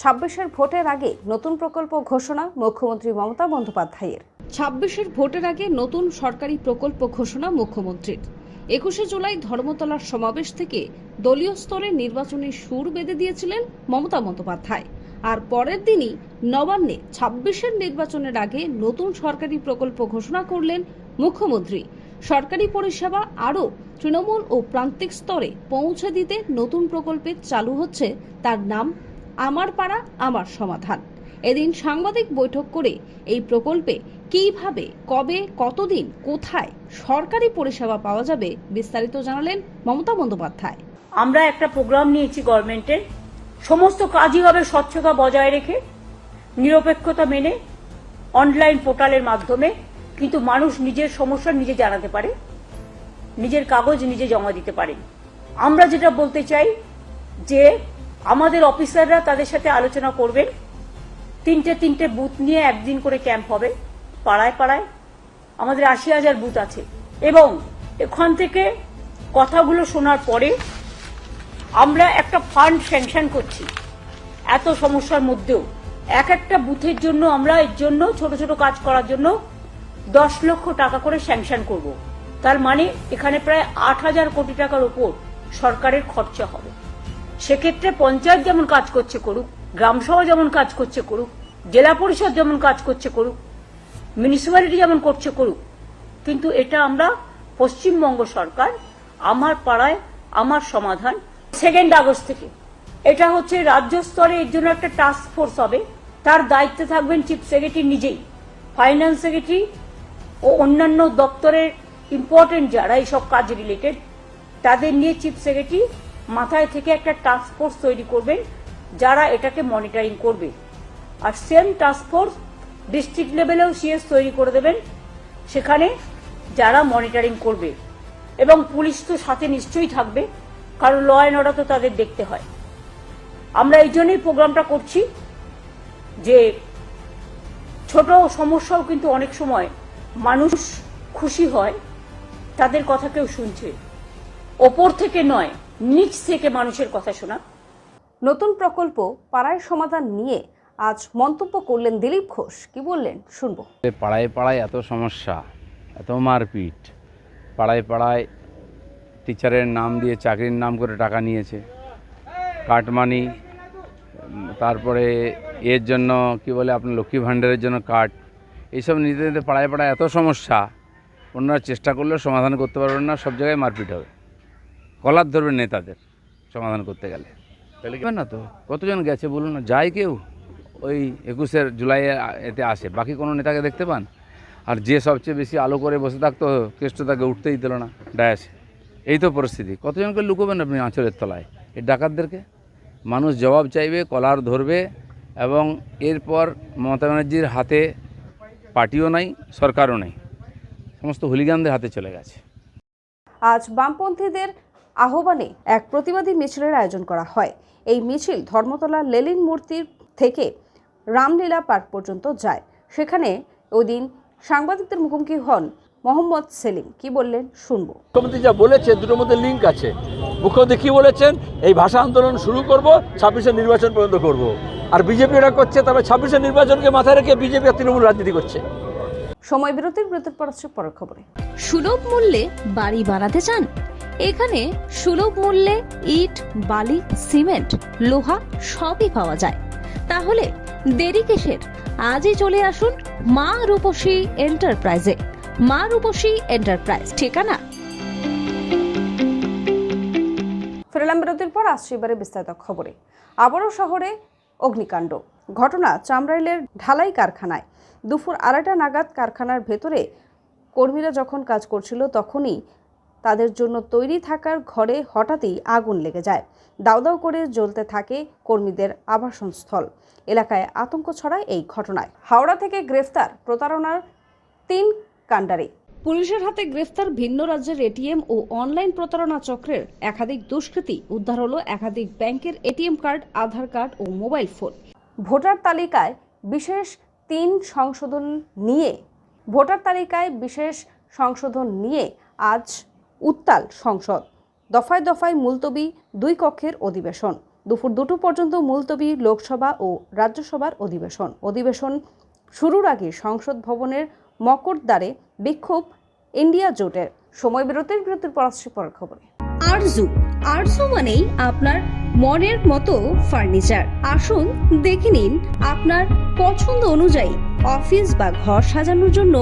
ছাব্বিশের ভোটের আগে নতুন প্রকল্প ঘোষণা মুখ্যমন্ত্রী মমতা বন্দ্যোপাধ্যায়ের। ছাব্বিশের ভোটের আগে নতুন সরকারি প্রকল্প ঘোষণা মুখ্যমন্ত্রীর। একুশে জুলাই ধর্মতলার সমাবেশ থেকে দলীয় স্তরে নির্বাচনী সুর বেঁধে দিয়েছিলেন মমতা বন্দ্যোপাধ্যায়। আর পরের দিনই নবান্নে ছাব্বিশের নির্বাচনের আগে নতুন সরকারি প্রকল্প ঘোষণা করলেন মুখ্যমন্ত্রী। সরকারি পরিষেবা আরও তৃণমূল ও প্রান্তিক স্তরে পৌঁছে দিতে নতুন প্রকল্পে চালু হচ্ছে তার নাম আমার পাড়া, আমার সমাধান। এদিন সাংবাদিক বৈঠক করে এই প্রকল্পে কীভাবে, কবে, কতদিন, কোথায় সরকারি পরিষেবা পাওয়া যাবে বিস্তারিত জানালেন মমতা বন্দ্যোপাধ্যায়। আমরা একটা প্রোগ্রাম নিয়েছি গভর্নমেন্টের। সমস্ত কাজই হবে স্বচ্ছতা বজায় রেখে, নিরপেক্ষতা মেনে, অনলাইন পোর্টালের মাধ্যমে। কিন্তু মানুষ নিজের সমস্যা নিজে জানাতে পারে, নিজের কাগজ নিজে জমা দিতে পারে। আমরা যেটা বলতে চাই যে আমাদের অফিসাররা তাদের সাথে আলোচনা করবেন। তিনটে তিনটে বুথ নিয়ে একদিন করে ক্যাম্প হবে, পাড়ায় পাড়ায়। আমাদের আশি হাজার বুথ আছে। এবং এখান থেকে কথাগুলো শোনার পরে আমরা একটা ফান্ড স্যাংশন করছি। এত সমস্যার মধ্যেও। এক একটা বুথের জন্য আমরা এর জন্য ছোট ছোট কাজ করার জন্য দশ লক্ষ টাকা করে স্যাংশন করব। তার মানে এখানে প্রায় আট হাজার কোটি টাকার উপর সরকারের খরচা হবে। সেক্ষেত্রে পঞ্চায়েত যেমন কাজ করছে করুক, গ্রামসভা যেমন কাজ করছে করুক, জেলা পরিষদ যেমন কাজ করছে করুক মিউনিসিপ্যালিটি যেমন করছে করুক, কিন্তু এটা আমরা পশ্চিমবঙ্গ সরকার, আমার পাড়ায় আমার সমাধান সেকেন্ড আগস্ট থেকে। এটা হচ্ছে রাজ্য স্তরে এর জন্য একটা টাস্ক ফোর্স হবে, তার দায়িত্বে থাকবেন চিফ সেক্রেটারি নিজেই। ফাইন্যান্স সেক্রেটারি ও অন্যান্য দপ্তরের ইম্পর্টেন্ট যারা এইসব কাজ রিলেটেড তাদের নিয়ে চিফ সেক্রেটারি মাথায় থেকে একটা টাস্ক ফোর্স তৈরি করবেন, যারা এটাকে মনিটরিং করবে। আর সেম টাস্ক ফোর্স ডিস্ট্রিক্ট লেভেলেও সিএস তৈরি করে দেবেন, সেখানে যারা মনিটরিং করবে। এবং পুলিশ তো সাথে নিশ্চয়ই থাকবে, কারণ ল অ্যান্ড অর্ডার তো তাদের দেখতে হয়। আমরা এই জন্যই প্রোগ্রামটা করছি যে ছোট সমস্যাও কিন্তু অনেক সময় মানুষ খুশি হয়, তাদের কথা কেউ শুনছে। ওপর থেকে নয় নিচ থেকে মানুষের কথা শোনা। নতুন প্রকল্প পাড়ায় সমাধান নিয়ে আজ মন্তব্য করলেন দিলীপ ঘোষ। কি বললেন? শুনব। পাড়ায় পাড়ায় এত সমস্যা এত মারপিট পাড়ায় পাড়ায় টিচারের নাম দিয়ে চাকরির নাম করে টাকা নিয়েছে কাটমানি তারপরে এর জন্য কি বলে আপনার লক্ষ্মী ভাণ্ডারের জন্য কার্ড এইসব নিতে নিতে পাড়ায় পাড়ায় এত সমস্যা ওনারা চেষ্টা করলেও সমাধান করতে পারবেন না সব জায়গায় মারপিট হবে। কলার ধরবে নেতাদের সমাধান করতে গেলে। তাহলে কি না তো? কতজন গেছে বলুন না? যায় কেউ। ওই একুশের জুলাই এতে আসে। বাকি কোনো নেতাকে দেখতে পান? আর যে সবচেয়ে বেশি আলো করে বসে থাকতো কেষ্ট তাকে উঠতেই দিল না ডায়াসে এই তো পরিস্থিতি। কতজনকে লুকোবেন আপনি আঁচলের তলায়? এই ডাকাতদেরকে? মানুষ জবাব চাইবে কলার ধরবে এবং এরপর মমতা ব্যানার্জির হাতে পার্টিও নাই সরকারও নেই। সমস্ত হুলিগানদের হাতে চলে গেছে। আজ বামপন্থীদের আহ্বানে এক প্রতিবাদী মিছিলের আয়োজন করা হয়। এই মিছিল ধর্মতলা লেলিন মূর্তির থেকে রামলীলা পার্ক পর্যন্ত যায়। সেখানে ওই দিন সাংবাদিকদের মুখোমুখি হন মোহাম্মদ সেলিম। কি বললেন? শুনব। মুখ্যমন্ত্রী যা বলেছে দুটোর মধ্যে লিঙ্ক আছে। মুখ্যমন্ত্রী কি বলেছেন? এই ভাষা আন্দোলন শুরু করব ছাব্বিশের নির্বাচন পর্যন্ত করব। আর বিজেপি এটা করছে তবে ছাব্বিশের নির্বাচনকে মাথায় রেখে বিজেপি আর তৃণমূল রাজনীতি করছে। সময় বিরতির বিরতির পর হচ্ছে পরের খবরে। সুলভ মূল্যে বাড়ি বানাতে চান? এখানে সুলভ মূল্যে ইট, বালি, সিমেন্ট, লোহা সবই পাওয়া যায়। তাহলে দেরি কিসের? আজই চলে আসুন মা রূপসী এন্টারপ্রাইজে। মা রূপসী এন্টারপ্রাইজ, ঠিকানা? ফেরলাম বিরতির পর আসছে বিস্তারিত খবরে। আবারও শহরে অগ্নিকাণ্ড। ঘটনা চামড়াইলের ঢালাই কারখানায়। দুপুর আড়াইটা নাগাদ কারখানার ভেতরে কর্মীরা যখন কাজ করছিল, তখনই তাদের জন্য তৈরি থাকার ঘরে হঠাৎই আগুন লেগে যায়। দাউ দাউ করে জ্বলতে থাকে কর্মীদের আবাসনস্থল। এলাকায় আতঙ্ক ছড়ায় এই ঘটনায়। হাওড়া থেকে গ্রেফতার প্রতারণার তিন কাণ্ডারি। পুলিশের হাতে গ্রেফতার ভিন্ন রাজ্যের এটিএম ও অনলাইন প্রতারণা চক্রের একাধিক দুষ্কৃতী উদ্ধার হলো একাধিক ব্যাংকের এটিএম কার্ড, আধার কার্ড ও মোবাইল ফোন। ভোটার তালিকায় বিশেষ তিন সংশোধন নিয়ে ভোটার তালিকায় বিশেষ সংশোধন নিয়ে আজ উত্তাল সংসদ। দফায় দফায় মুলতবি দুই কক্ষের অধিবেশন। দুপুর দুটো পর্যন্ত মুলতবি লোকসভা ও রাজ্যসভার অধিবেশন। অধিবেশন শুরুর আগে সংসদ ভবনের মকরদ্বারে বিক্ষোভ ইন্ডিয়া জোটের। সময় বিরতির বিরতির পর আসছি পরের খবরে। আরজু আরজু মানেই আপনার মনের মতো ফার্নিচার। আসুন দেখে নিন আপনার পছন্দ অনুযায়ী অফিস বা ঘর সাজানোর জন্য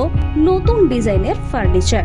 নতুন ডিজাইনের furniture.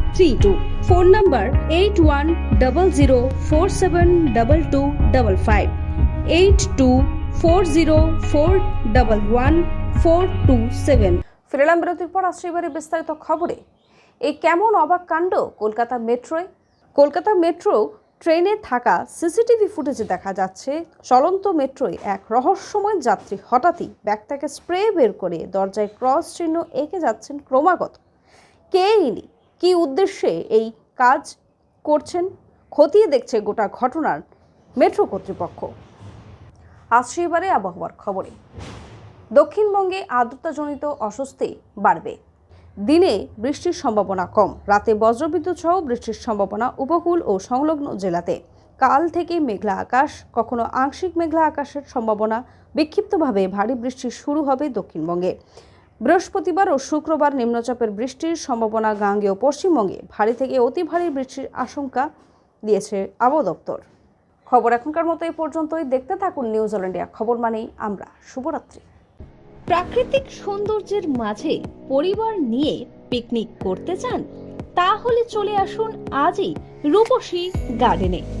three two phone number eight one double zero four seven double two double five eight two four zero four double one four two seven ফিরেলাম বিরতির পর আসছে এবারে বিস্তারিত খবরে এই কেমন অবাক কাণ্ড কলকাতা মেট্রোয়? কলকাতা মেট্রো ট্রেনে থাকা সিসিটিভি ফুটেজে দেখা যাচ্ছে, চলন্ত মেট্রোয় এক রহস্যময় যাত্রী হঠাৎই ব্যাগ থেকে স্প্রে বের করে দরজায় ক্রস চিহ্ন এঁকে যাচ্ছেন ক্রমাগত। কে ইনি? কী উদ্দেশ্যে এই কাজ করছেন? খতিয়ে দেখছে গোটা ঘটনার মেট্রো কর্তৃপক্ষ। আসছে এবারে আবহাওয়ার খবরে। দক্ষিণবঙ্গে আর্দ্রতাজনিত অস্বস্তি বাড়বে। দিনে বৃষ্টির সম্ভাবনা কম। রাতে বজ্রবিদ্যুৎ সহ বৃষ্টির সম্ভাবনা উপকূল ও সংলগ্ন জেলাতে। কাল থেকে মেঘলা আকাশ, কখনো আংশিক মেঘলা আকাশের সম্ভাবনা। বিক্ষিপ্তভাবে ভারী বৃষ্টি শুরু হবে দক্ষিণবঙ্গে। বৃহস্পতিবার ও শুক্রবার নিম্নচাপের বৃষ্টির সম্ভাবনা গাঙ্গেয় পশ্চিমবঙ্গে। ভারী থেকে অতি ভারী বৃষ্টির আশঙ্কা দিয়েছে আবহাওয়া দপ্তর। খবর এখনকার মতো এই পর্যন্তই। দেখতে থাকুন নিউজ ইন্ডিয়া খবর মানেই আমরা। শুভরাত্রি। প্রাকৃতিক সৌন্দর্যের মাঝে পরিবার নিয়ে পিকনিক করতে চান, তাহলে চলে আসুন আজই রূপসী গার্ডেনে